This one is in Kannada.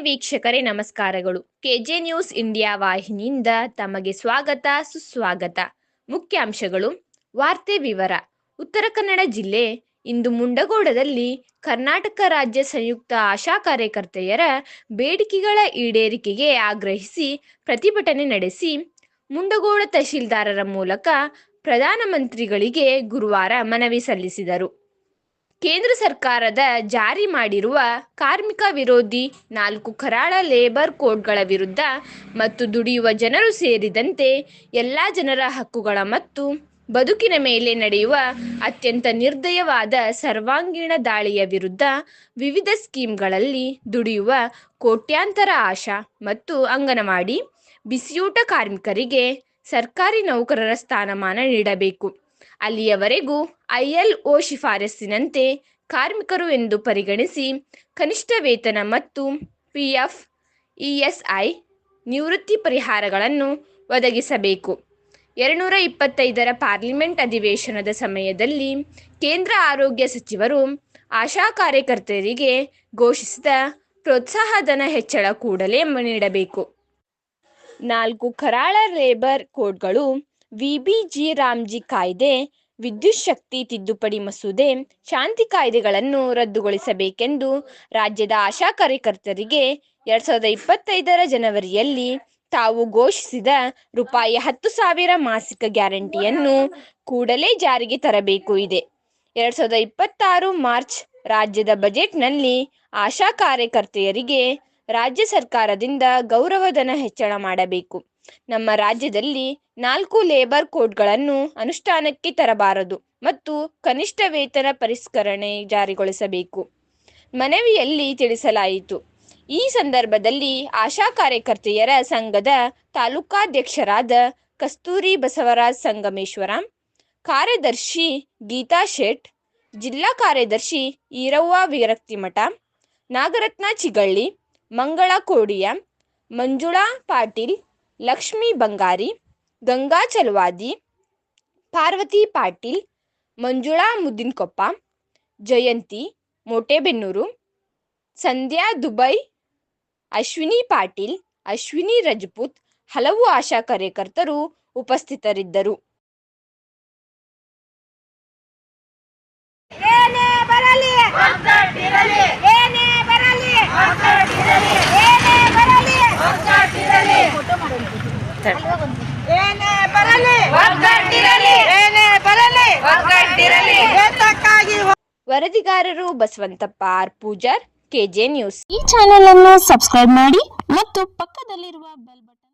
ವೀಕ್ಷಕರೇ, ನಮಸ್ಕಾರಗಳು. ಕೆಜೆ ನ್ಯೂಸ್ ಇಂಡಿಯಾ ವಾಹಿನಿಯಿಂದ ತಮಗೆ ಸ್ವಾಗತ, ಸುಸ್ವಾಗತ. ಮುಖ್ಯಾಂಶಗಳು ವಾರ್ತೆ ವಿವರ. ಉತ್ತರ ಕನ್ನಡ ಜಿಲ್ಲೆ, ಇಂದು ಮುಂಡಗೋಡದಲ್ಲಿ ಕರ್ನಾಟಕ ರಾಜ್ಯ ಸಂಯುಕ್ತ ಆಶಾ ಕಾರ್ಯಕರ್ತೆಯರ ಬೇಡಿಕೆಗಳ ಈಡೇರಿಕೆಗೆ ಆಗ್ರಹಿಸಿ ಪ್ರತಿಭಟನೆ ನಡೆಸಿ, ಮುಂಡಗೋಡ ತಹಶೀಲ್ದಾರರ ಮೂಲಕ ಪ್ರಧಾನಮಂತ್ರಿಗಳಿಗೆ ಗುರುವಾರ ಮನವಿ ಸಲ್ಲಿಸಿದರು. ಕೇಂದ್ರ ಸರ್ಕಾರದ ಜಾರಿ ಮಾಡಿರುವ ಕಾರ್ಮಿಕ ವಿರೋಧಿ ನಾಲ್ಕು ಕರಾಳ ಲೇಬರ್ ಕೋಡ್ಗಳ ವಿರುದ್ಧ ಮತ್ತು ದುಡಿಯುವ ಜನರು ಸೇರಿದಂತೆ ಎಲ್ಲ ಜನರ ಹಕ್ಕುಗಳ ಮತ್ತು ಬದುಕಿನ ಮೇಲೆ ನಡೆಯುವ ಅತ್ಯಂತ ನಿರ್ದಯವಾದ ಸರ್ವಾಂಗೀಣ ದಾಳಿಯ ವಿರುದ್ಧ ವಿವಿಧ ಸ್ಕೀಮ್ಗಳಲ್ಲಿ ದುಡಿಯುವ ಕೋಟ್ಯಾಂತರ ಆಶಾ ಮತ್ತು ಅಂಗನವಾಡಿ, ಬಿಸಿಯೂಟ ಕಾರ್ಮಿಕರಿಗೆ ಸರ್ಕಾರಿ ನೌಕರರ ಸ್ಥಾನಮಾನ ನೀಡಬೇಕು. ಅಲ್ಲಿಯವರೆಗೂ ಐಎಲ್ಒ ಶಿಫಾರಸ್ಸಿನಂತೆ ಕಾರ್ಮಿಕರು ಎಂದು ಪರಿಗಣಿಸಿ ಕನಿಷ್ಠ ವೇತನ ಮತ್ತು ಪಿಎಫ್, ಇಎಸ್ಐ ನಿವೃತ್ತಿ ಪರಿಹಾರಗಳನ್ನು ಒದಗಿಸಬೇಕು. ಎರಡುನೂರ ಇಪ್ಪತ್ತೈದರ ಪಾರ್ಲಿಮೆಂಟ್ ಅಧಿವೇಶನದ ಸಮಯದಲ್ಲಿ ಕೇಂದ್ರ ಆರೋಗ್ಯ ಸಚಿವರು ಆಶಾ ಕಾರ್ಯಕರ್ತರಿಗೆ ಘೋಷಿಸಿದ ಪ್ರೋತ್ಸಾಹಧನ ಹೆಚ್ಚಳ ಕೂಡಲೇ ನೀಡಬೇಕು. ನಾಲ್ಕು ಕರಾಳ ಲೇಬರ್ ಕೋಡ್ಗಳು ವಿಬಿಜಿ ರಾಮ್ಜಿ ಕಾಯ್ದೆ, ವಿದ್ಯುತ್ ಶಕ್ತಿ ತಿದ್ದುಪಡಿ ಮಸೂದೆ, ಶಾಂತಿ ಕಾಯ್ದೆಗಳನ್ನು ರದ್ದುಗೊಳಿಸಬೇಕೆಂದು ರಾಜ್ಯದ ಆಶಾ ಕಾರ್ಯಕರ್ತರಿಗೆ ಎರಡ್ ಸಾವಿರದ ಇಪ್ಪತ್ತೈದರ ಜನವರಿಯಲ್ಲಿ ತಾವು ಘೋಷಿಸಿದ ರೂಪಾಯಿ ಹತ್ತು ಸಾವಿರ ಮಾಸಿಕ ಗ್ಯಾರಂಟಿಯನ್ನು ಕೂಡಲೇ ಜಾರಿಗೆ ತರಬೇಕು ಇದೆ. ಎರಡ್ ಸಾವಿರದ ಇಪ್ಪತ್ತಾರು ಮಾರ್ಚ್ ರಾಜ್ಯದ ಬಜೆಟ್ನಲ್ಲಿ ಆಶಾ ಕಾರ್ಯಕರ್ತೆಯರಿಗೆ ರಾಜ್ಯ ಸರ್ಕಾರದಿಂದ ಗೌರವಧನ ಹೆಚ್ಚಳ ಮಾಡಬೇಕು. ನಮ್ಮ ರಾಜ್ಯದಲ್ಲಿ ನಾಲ್ಕು ಲೇಬರ್ ಕೋಡ್ಗಳನ್ನು ಅನುಷ್ಠಾನಕ್ಕೆ ತರಬಾರದು ಮತ್ತು ಕನಿಷ್ಠ ವೇತನ ಪರಿಷ್ಕರಣೆ ಜಾರಿಗೊಳಿಸಬೇಕು. ಮನವಿಯಲ್ಲಿ ತಿಳಿಸಲಾಯಿತು. ಈ ಸಂದರ್ಭದಲ್ಲಿ ಆಶಾ ಕಾರ್ಯಕರ್ತೆಯರ ಸಂಘದ ತಾಲೂಕಾಧ್ಯಕ್ಷರಾದ ಕಸ್ತೂರಿ ಬಸವರಾಜ್ ಸಂಗಮೇಶ್ವರ, ಕಾರ್ಯದರ್ಶಿ ಗೀತಾ ಶೆಟ್, ಜಿಲ್ಲಾ ಕಾರ್ಯದರ್ಶಿ ಈರವ್ವ ವಿರಕ್ತಿಮಠ, ನಾಗರತ್ನ ಚಿಗಳ್ಳಿ ಮಂಗಳ ಕೋಡಿಯ ಮಂಜುಳಾ ಪಾಟೀಲ್, ಲಕ್ಷ್ಮೀ ಬಂಗಾರಿ, ಗಂಗಾ ಚಲವಾದಿ, ಪಾರ್ವತಿ ಪಾಟೀಲ್, ಮಂಜುಳಾ ಮುದ್ದಿನಕೊಪ್ಪ, ಜಯಂತಿ ಮೋಟೆಬೆನ್ನೂರು, ಸಂಧ್ಯಾ ದುಬೈ, ಅಶ್ವಿನಿ ಪಾಟೀಲ್, ಅಶ್ವಿನಿ ರಜಪೂತ್ ಹಲವು ಆಶಾ ಕಾರ್ಯಕರ್ತರು ಉಪಸ್ಥಿತರಿದ್ದರು ಏನೇ ಬರಲಿ ಏನೇ ಬರಲಿ ಏನೇ ಬರಲಿ ಏನೇ ಬರಲಿ. ಏನೇ ಬರಲಿ. ಏತಕ್ಕಾಗಿ ವರದಿಗಾರರು Basavantappa R Pujar KJ news. ಈ ಚಾನೆಲ್ ಅನ್ನು ಸಬ್ಸ್ಕ್ರೈಬ್ ಮಾಡಿ ಮತ್ತು ಪಕ್ಕದಲ್ಲಿರುವ ಬೆಲ್ ಬಟನ್